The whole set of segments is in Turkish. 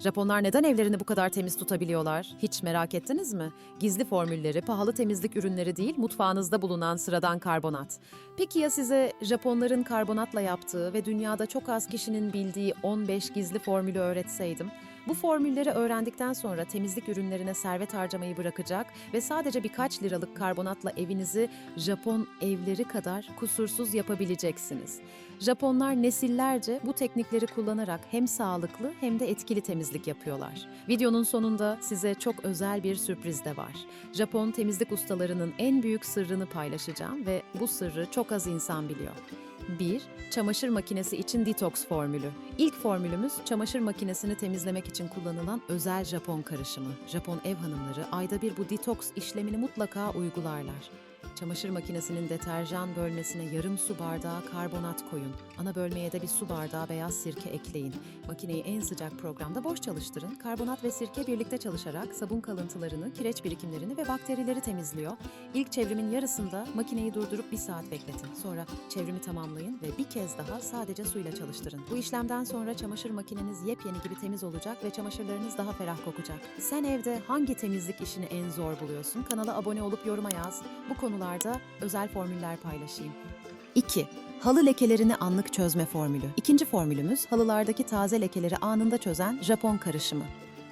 Japonlar neden evlerini bu kadar temiz tutabiliyorlar? Hiç merak ettiniz mi? Gizli formülleri, pahalı temizlik ürünleri değil, mutfağınızda bulunan sıradan karbonat. Peki ya size Japonların karbonatla yaptığı ve dünyada çok az kişinin bildiği 15 gizli formülü öğretseydim? Bu formülleri öğrendikten sonra temizlik ürünlerine servet harcamayı bırakacak ve sadece birkaç liralık karbonatla evinizi Japon evleri kadar kusursuz yapabileceksiniz. Japonlar nesillerce bu teknikleri kullanarak hem sağlıklı hem de etkili temizlik yapıyorlar. Videonun sonunda size çok özel bir sürpriz de var. Japon temizlik ustalarının en büyük sırrını paylaşacağım ve bu sırrı çok az insan biliyor. 1. Çamaşır makinesi için detoks formülü. İlk formülümüz çamaşır makinesini temizlemek için kullanılan özel Japon karışımı. Japon ev hanımları ayda bir bu detoks işlemini mutlaka uygularlar. Çamaşır makinesinin deterjan bölmesine yarım su bardağı karbonat koyun. Ana bölmeye de bir su bardağı beyaz sirke ekleyin. Makineyi en sıcak programda boş çalıştırın. Karbonat ve sirke birlikte çalışarak sabun kalıntılarını, kireç birikimlerini ve bakterileri temizliyor. İlk çevrimin yarısında makineyi durdurup bir saat bekletin. Sonra çevrimi tamamlayın ve bir kez daha sadece suyla çalıştırın. Bu işlemden sonra çamaşır makineniz yepyeni gibi temiz olacak ve çamaşırlarınız daha ferah kokacak. Sen evde hangi temizlik işini en zor buluyorsun? Kanala abone olup yoruma yaz. Bu konularda özel formüller paylaşayım. 2. Halı lekelerini anlık çözme formülü. İkinci formülümüz halılardaki taze lekeleri anında çözen Japon karışımı.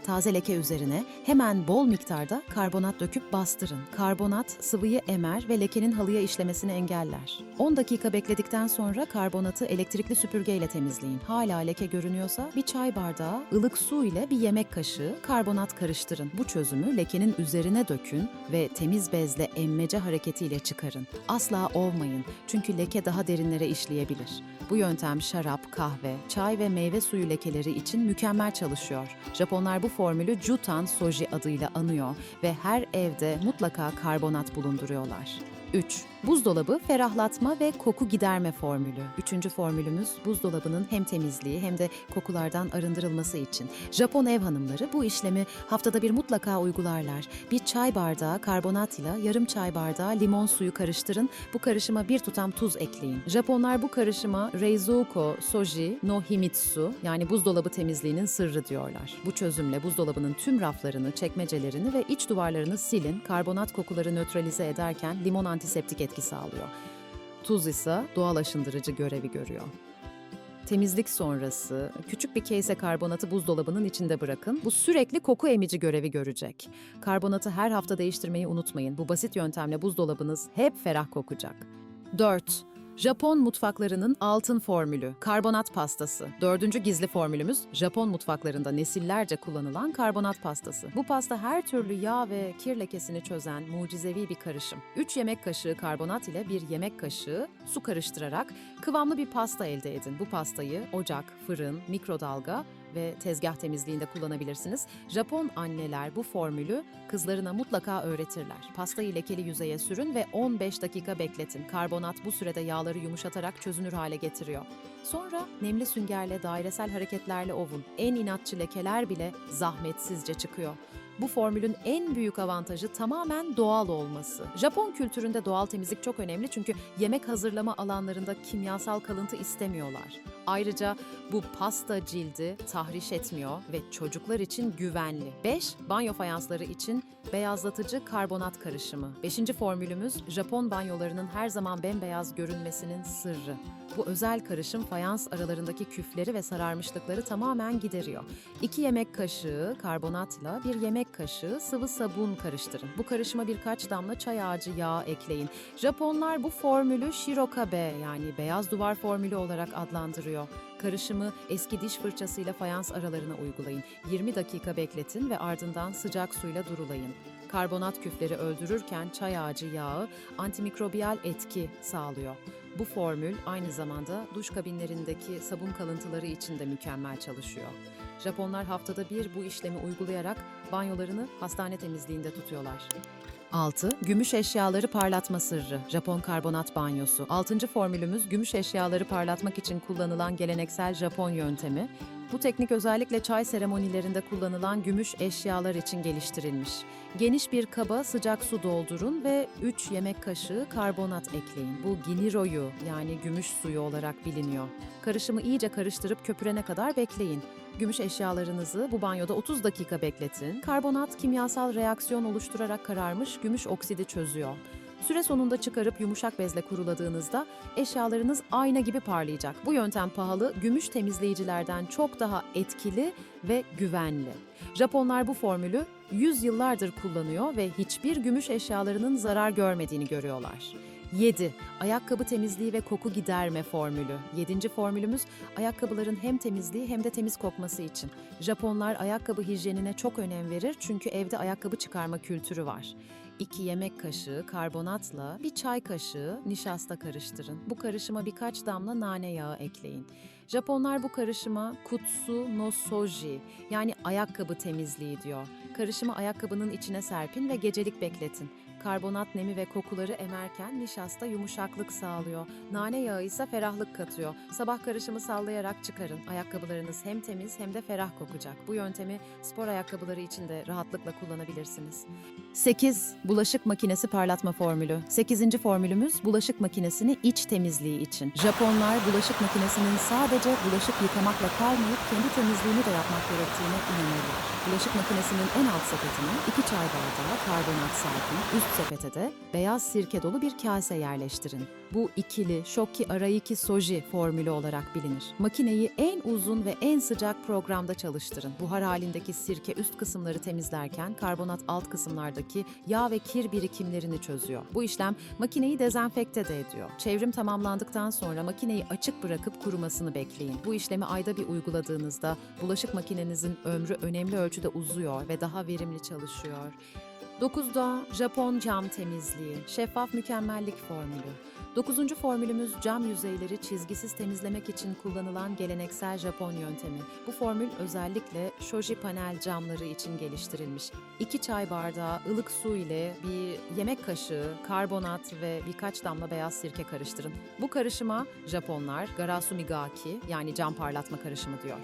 Taze leke üzerine hemen bol miktarda karbonat döküp bastırın. Karbonat sıvıyı emer ve lekenin halıya işlemesini engeller. 10 dakika bekledikten sonra karbonatı elektrikli süpürgeyle temizleyin. Hala leke görünüyorsa bir çay bardağı ılık su ile bir yemek kaşığı karbonat karıştırın. Bu çözümü lekenin üzerine dökün ve temiz bezle emmece hareketiyle çıkarın. Asla ovmayın çünkü leke daha derinlere işleyebilir. Bu yöntem şarap, kahve, çay ve meyve suyu lekeleri için mükemmel çalışıyor. Japonlar bu formülü Jutan Soji adıyla anıyor ve her evde mutlaka karbonat bulunduruyorlar. 3. Buzdolabı ferahlatma ve koku giderme formülü. Üçüncü formülümüz buzdolabının hem temizliği hem de kokulardan arındırılması için. Japon ev hanımları bu işlemi haftada bir mutlaka uygularlar. Bir çay bardağı karbonat ile yarım çay bardağı limon suyu karıştırın. Bu karışıma bir tutam tuz ekleyin. Japonlar bu karışıma Reizuko Soji no Himitsu yani buzdolabı temizliğinin sırrı diyorlar. Bu çözümle buzdolabının tüm raflarını, çekmecelerini ve iç duvarlarını silin. Karbonat kokuları nötralize ederken limon antiseptik etki sağlıyor. Tuz ise doğal aşındırıcı görevi görüyor. Temizlik sonrası küçük bir kase karbonatı buzdolabının içinde bırakın. Bu sürekli koku emici görevi görecek. Karbonatı her hafta değiştirmeyi unutmayın. Bu basit yöntemle buzdolabınız hep ferah kokacak. 4. Japon mutfaklarının altın formülü, karbonat pastası. Dördüncü gizli formülümüz, Japon mutfaklarında nesillerce kullanılan karbonat pastası. Bu pasta her türlü yağ ve kir lekesini çözen mucizevi bir karışım. 3 yemek kaşığı karbonat ile bir yemek kaşığı su karıştırarak kıvamlı bir pasta elde edin. Bu pastayı ocak, fırın, mikrodalga ve tezgah temizliğinde kullanabilirsiniz. Japon anneler bu formülü kızlarına mutlaka öğretirler. Pastayı lekeli yüzeye sürün ve 15 dakika bekletin. Karbonat bu sürede yağları yumuşatarak çözünür hale getiriyor. Sonra nemli süngerle dairesel hareketlerle ovun. En inatçı lekeler bile zahmetsizce çıkıyor. Bu formülün en büyük avantajı tamamen doğal olması. Japon kültüründe doğal temizlik çok önemli çünkü yemek hazırlama alanlarında kimyasal kalıntı istemiyorlar. Ayrıca bu pasta cildi tahriş etmiyor ve çocuklar için güvenli. 5. Banyo fayansları için beyazlatıcı karbonat karışımı. Beşinci formülümüz Japon banyolarının her zaman bembeyaz görünmesinin sırrı. Bu özel karışım fayans aralarındaki küfleri ve sararmışlıkları tamamen gideriyor. 2 yemek kaşığı karbonatla bir yemek kaşığı sıvı sabun karıştırın. Bu karışıma birkaç damla çay ağacı yağı ekleyin. Japonlar bu formülü shirokabe yani beyaz duvar formülü olarak adlandırıyor. Karışımı eski diş fırçasıyla fayans aralarına uygulayın. 20 dakika bekletin ve ardından sıcak suyla durulayın. Karbonat küfleri öldürürken çay ağacı yağı antimikrobiyal etki sağlıyor. Bu formül aynı zamanda duş kabinlerindeki sabun kalıntıları için de mükemmel çalışıyor. Japonlar haftada bir bu işlemi uygulayarak banyolarını hastane temizliğinde tutuyorlar. 6. Gümüş eşyaları parlatma sırrı. Japon karbonat banyosu. 6. formülümüz gümüş eşyaları parlatmak için kullanılan geleneksel Japon yöntemi. Bu teknik özellikle çay seremonilerinde kullanılan gümüş eşyalar için geliştirilmiş. Geniş bir kaba sıcak su doldurun ve 3 yemek kaşığı karbonat ekleyin. Bu giniroyu yani gümüş suyu olarak biliniyor. Karışımı iyice karıştırıp köpürene kadar bekleyin. Gümüş eşyalarınızı bu banyoda 30 dakika bekletin. Karbonat kimyasal reaksiyon oluşturarak kararmış gümüş oksidi çözüyor. Süre sonunda çıkarıp yumuşak bezle kuruladığınızda eşyalarınız ayna gibi parlayacak. Bu yöntem pahalı, gümüş temizleyicilerden çok daha etkili ve güvenli. Japonlar bu formülü 100 yıllardır kullanıyor ve hiçbir gümüş eşyalarının zarar görmediğini görüyorlar. 7. Ayakkabı temizliği ve koku giderme formülü. 7. formülümüz ayakkabıların hem temizliği hem de temiz kokması için. Japonlar ayakkabı hijyenine çok önem verir çünkü evde ayakkabı çıkarma kültürü var. 2 yemek kaşığı karbonatla bir çay kaşığı nişasta karıştırın. Bu karışıma birkaç damla nane yağı ekleyin. Japonlar bu karışıma kutsu no soji yani ayakkabı temizliği diyor. Karışımı ayakkabının içine serpin ve gecelik bekletin. Karbonat nemi ve kokuları emerken nişasta yumuşaklık sağlıyor. Nane yağı ise ferahlık katıyor. Sabah karışımı sallayarak çıkarın. Ayakkabılarınız hem temiz hem de ferah kokacak. Bu yöntemi spor ayakkabıları için de rahatlıkla kullanabilirsiniz. 8. Bulaşık makinesi parlatma formülü. 8. formülümüz bulaşık makinesini iç temizliği için. Japonlar bulaşık makinesinin sadece bulaşık yıkamakla kalmayıp kendi temizliğini de yapmak gerektiğine inanırlar. Bulaşık makinesinin en alt sepetine 2 çay bardağı karbonat serpin, üst sepete de beyaz sirke dolu bir kase yerleştirin. Bu ikili Shoki Araiki Soji formülü olarak bilinir. Makineyi en uzun ve en sıcak programda çalıştırın. Buhar halindeki sirke üst kısımları temizlerken karbonat alt kısımlardaki yağ ve kir birikimlerini çözüyor. Bu işlem makineyi dezenfekte de ediyor. Çevrim tamamlandıktan sonra makineyi açık bırakıp kurumasını bekleyin. Bu işlemi ayda bir uyguladığınızda bulaşık makinenizin ömrü önemli ölçüde uzuyor ve daha verimli çalışıyor. 9'da Japon cam temizliği, şeffaf mükemmellik formülü. 9. formülümüz cam yüzeyleri çizgisiz temizlemek için kullanılan geleneksel Japon yöntemi. Bu formül özellikle shoji panel camları için geliştirilmiş. 2 çay bardağı ılık su ile bir yemek kaşığı karbonat ve birkaç damla beyaz sirke karıştırın. Bu karışıma Japonlar garasumigaki yani cam parlatma karışımı diyor.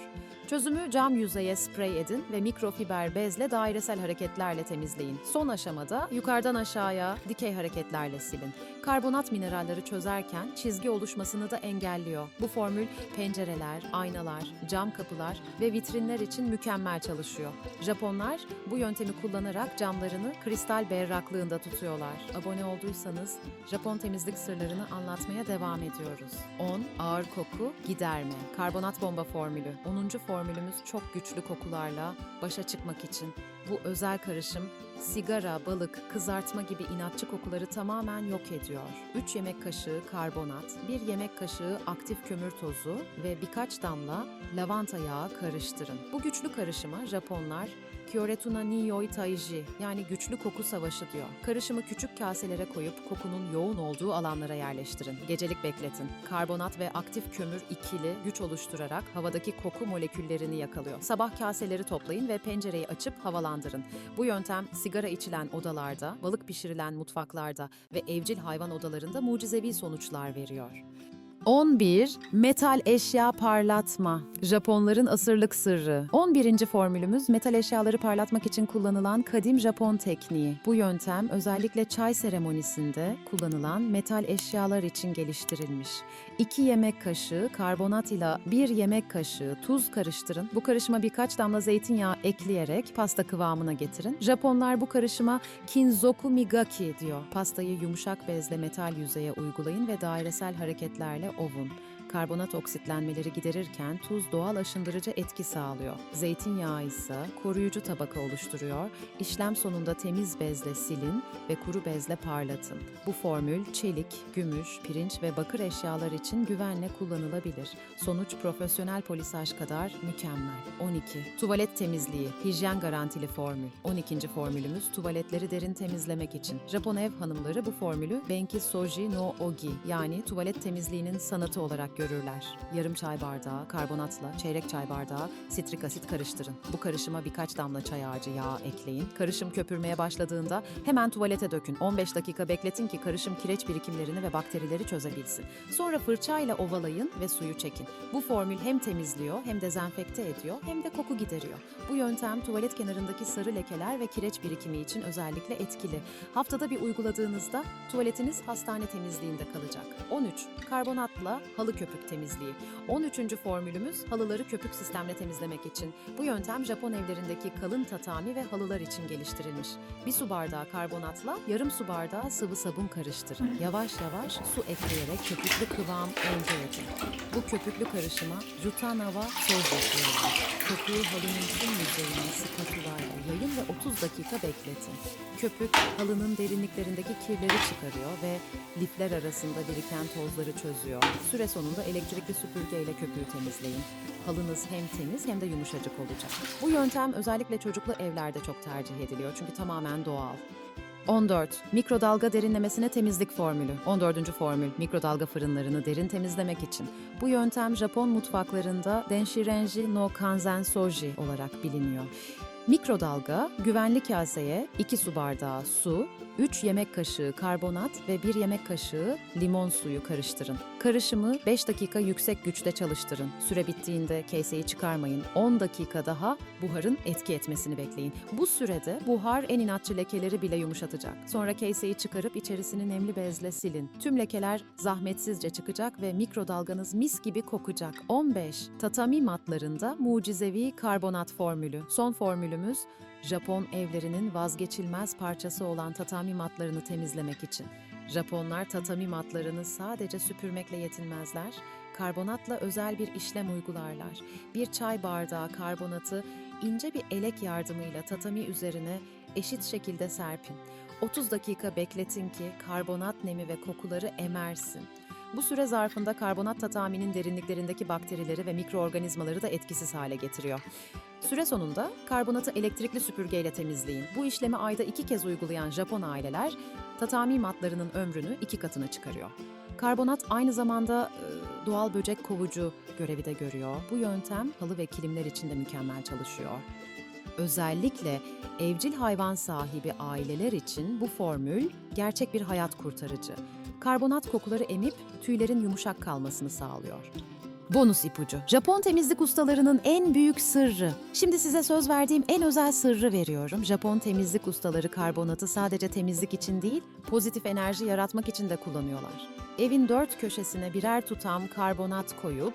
Çözümü cam yüzeye sprey edin ve mikrofiber bezle dairesel hareketlerle temizleyin. Son aşamada yukarıdan aşağıya dikey hareketlerle silin. Karbonat mineralleri çözerken çizgi oluşmasını da engelliyor. Bu formül pencereler, aynalar, cam kapılar ve vitrinler için mükemmel çalışıyor. Japonlar bu yöntemi kullanarak camlarını kristal berraklığında tutuyorlar. Abone olduysanız Japon temizlik sırlarını anlatmaya devam ediyoruz. 10. Ağır koku giderme. Karbonat bomba formülü. 10. formülümüz çok güçlü kokularla başa çıkmak için. Bu özel karışım sigara, balık, kızartma gibi inatçı kokuları tamamen yok ediyor. 3 yemek kaşığı karbonat, 1 yemek kaşığı aktif kömür tozu ve birkaç damla lavanta yağı karıştırın. Bu güçlü karışıma Japonlar Kyoretuna Niyoi Taiji yani güçlü koku savaşı diyor. Karışımı küçük kaselere koyup kokunun yoğun olduğu alanlara yerleştirin. Gecelik bekletin. Karbonat ve aktif kömür ikili güç oluşturarak havadaki koku moleküllerini yakalıyor. Sabah kaseleri toplayın ve pencereyi açıp havalandırın. Bu yöntem sigara içilen odalarda, balık pişirilen mutfaklarda ve evcil hayvan odalarında mucizevi sonuçlar veriyor. 11. Metal eşya parlatma. Japonların asırlık sırrı. 11. formülümüz metal eşyaları parlatmak için kullanılan kadim Japon tekniği. Bu yöntem özellikle çay seremonisinde kullanılan metal eşyalar için geliştirilmiş. 2 yemek kaşığı karbonat ile 1 yemek kaşığı tuz karıştırın. Bu karışıma birkaç damla zeytinyağı ekleyerek pasta kıvamına getirin. Japonlar bu karışıma kinzoku migaki diyor. Pastayı yumuşak bezle metal yüzeye uygulayın ve dairesel hareketlerle ovun. Karbonat oksitlenmeleri giderirken tuz doğal aşındırıcı etki sağlıyor. Zeytinyağı ise koruyucu tabaka oluşturuyor. İşlem sonunda temiz bezle silin ve kuru bezle parlatın. Bu formül çelik, gümüş, pirinç ve bakır eşyalar için güvenle kullanılabilir. Sonuç profesyonel polisaj kadar mükemmel. 12. Tuvalet temizliği, hijyen garantili formül. 12. formülümüz tuvaletleri derin temizlemek için. Japon ev hanımları bu formülü Benki Soji no Ogi yani tuvalet temizliğinin sanatı olarak görüyor görürler. Yarım çay bardağı karbonatla çeyrek çay bardağı sitrik asit karıştırın. Bu karışıma birkaç damla çay ağacı yağı ekleyin. Karışım köpürmeye başladığında hemen tuvalete dökün. 15 dakika bekletin ki karışım kireç birikimlerini ve bakterileri çözebilsin. Sonra fırçayla ovalayın ve suyu çekin. Bu formül hem temizliyor hem dezenfekte ediyor hem de koku gideriyor. Bu yöntem tuvalet kenarındaki sarı lekeler ve kireç birikimi için özellikle etkili. Haftada bir uyguladığınızda tuvaletiniz hastane temizliğinde kalacak. 13. Karbonatla halı köpük temizliği. 13. formülümüz halıları köpük sistemle temizlemek için. Bu yöntem Japon evlerindeki kalın tatami ve halılar için geliştirilmiş. Bir su bardağı karbonatla yarım su bardağı sıvı sabun karıştırın. Yavaş yavaş su ekleyerek köpüklü kıvam elde edin. Bu köpüklü karışıma Jutanava soz ekleyin. Köpüğü halının tüm yüzeyine spatulayla yayın ve 30 dakika bekletin. Köpük halının derinliklerindeki kirleri çıkarıyor ve lifler arasında biriken tozları çözüyor. Süre sonunda elektrikli süpürgeyle köpüğü temizleyin. Halınız hem temiz hem de yumuşacık olacak. Bu yöntem özellikle çocuklu evlerde çok tercih ediliyor çünkü tamamen doğal. 14. Mikrodalga derinlemesine temizlik formülü. 14. formül mikrodalga fırınlarını derin temizlemek için. Bu yöntem Japon mutfaklarında Denshirenji no Kanzen Soji olarak biliniyor. Mikrodalga, güvenli kaseye 2 su bardağı su, 3 yemek kaşığı karbonat ve 1 yemek kaşığı limon suyu karıştırın. Karışımı 5 dakika yüksek güçte çalıştırın. Süre bittiğinde kaseyi çıkarmayın. 10 dakika daha buharın etki etmesini bekleyin. Bu sürede buhar en inatçı lekeleri bile yumuşatacak. Sonra kaseyi çıkarıp içerisini nemli bezle silin. Tüm lekeler zahmetsizce çıkacak ve mikrodalganız mis gibi kokacak. 15. Tatami matlarında mucizevi karbonat formülü. Son formülümüz Japon evlerinin vazgeçilmez parçası olan tatami matlarını temizlemek için. Japonlar tatami matlarını sadece süpürmekle yetinmezler, karbonatla özel bir işlem uygularlar. Bir çay bardağı karbonatı ince bir elek yardımıyla tatami üzerine eşit şekilde serpin. 30 dakika bekletin ki karbonat nemi ve kokuları emersin. Bu süre zarfında karbonat tataminin derinliklerindeki bakterileri ve mikroorganizmaları da etkisiz hale getiriyor. Süre sonunda karbonatı elektrikli süpürgeyle temizleyin. Bu işlemi ayda iki kez uygulayan Japon aileler tatami matlarının ömrünü iki katına çıkarıyor. Karbonat aynı zamanda e, doğal böcek kovucu görevi de görüyor. Bu yöntem halı ve kilimler için de mükemmel çalışıyor. Özellikle evcil hayvan sahibi aileler için bu formül gerçek bir hayat kurtarıcı. Karbonat kokuları emip tüylerin yumuşak kalmasını sağlıyor. Bonus ipucu. Japon temizlik ustalarının en büyük sırrı. Şimdi size söz verdiğim en özel sırrı veriyorum. Japon temizlik ustaları karbonatı sadece temizlik için değil, pozitif enerji yaratmak için de kullanıyorlar. Evin dört köşesine birer tutam karbonat koyup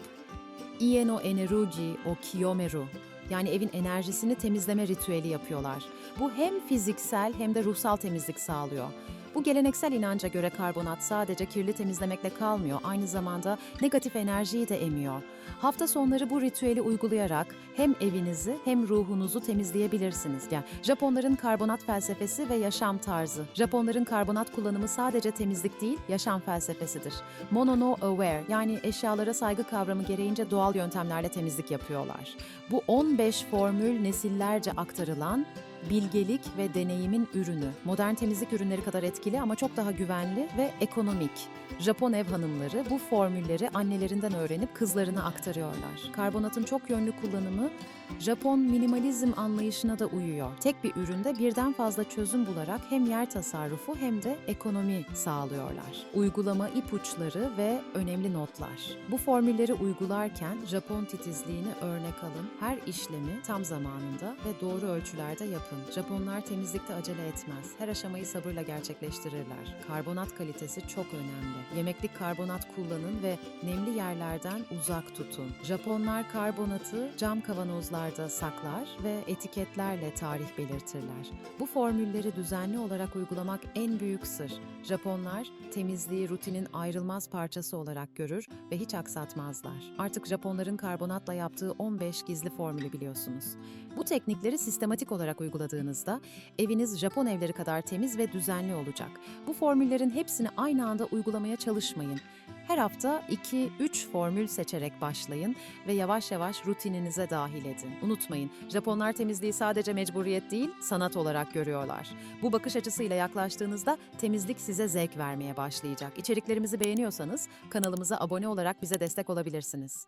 Ie no eneruji o kiyomeru yani evin enerjisini temizleme ritüeli yapıyorlar. Bu hem fiziksel hem de ruhsal temizlik sağlıyor. Bu geleneksel inanca göre karbonat sadece kirli temizlemekle kalmıyor, aynı zamanda negatif enerjiyi de emiyor. Hafta sonları bu ritüeli uygulayarak hem evinizi hem ruhunuzu temizleyebilirsiniz. Yani Japonların karbonat felsefesi ve yaşam tarzı. Japonların karbonat kullanımı sadece temizlik değil, yaşam felsefesidir. Mono no aware yani eşyalara saygı kavramı gereğince doğal yöntemlerle temizlik yapıyorlar. Bu 15 formül nesillerce aktarılan bilgelik ve deneyimin ürünü. Modern temizlik ürünleri kadar etkili ama çok daha güvenli ve ekonomik. Japon ev hanımları bu formülleri annelerinden öğrenip kızlarına aktarıyorlar. Karbonatın çok yönlü kullanımı Japon minimalizm anlayışına da uyuyor. Tek bir üründe birden fazla çözüm bularak hem yer tasarrufu hem de ekonomi sağlıyorlar. Uygulama ipuçları ve önemli notlar. Bu formülleri uygularken Japon titizliğini örnek alın. Her işlemi tam zamanında ve doğru ölçülerde yapın. Japonlar temizlikte acele etmez. Her aşamayı sabırla gerçekleştirirler. Karbonat kalitesi çok önemli. Yemeklik karbonat kullanın ve nemli yerlerden uzak tutun. Japonlar karbonatı cam kavanozlarda saklar ve etiketlerle tarih belirtirler. Bu formülleri düzenli olarak uygulamak en büyük sır. Japonlar temizliği rutinin ayrılmaz parçası olarak görür ve hiç aksatmazlar. Artık Japonların karbonatla yaptığı 15 gizli formülü biliyorsunuz. Bu teknikleri sistematik olarak uyguladığınızda eviniz Japon evleri kadar temiz ve düzenli olacak. Bu formüllerin hepsini aynı anda uygulamaya çalışmayın. Her hafta 2-3 formül seçerek başlayın ve yavaş yavaş rutininize dahil edin. Unutmayın, Japonlar temizliği sadece mecburiyet değil, sanat olarak görüyorlar. Bu bakış açısıyla yaklaştığınızda temizlik size zevk vermeye başlayacak. İçeriklerimizi beğeniyorsanız kanalımıza abone olarak bize destek olabilirsiniz.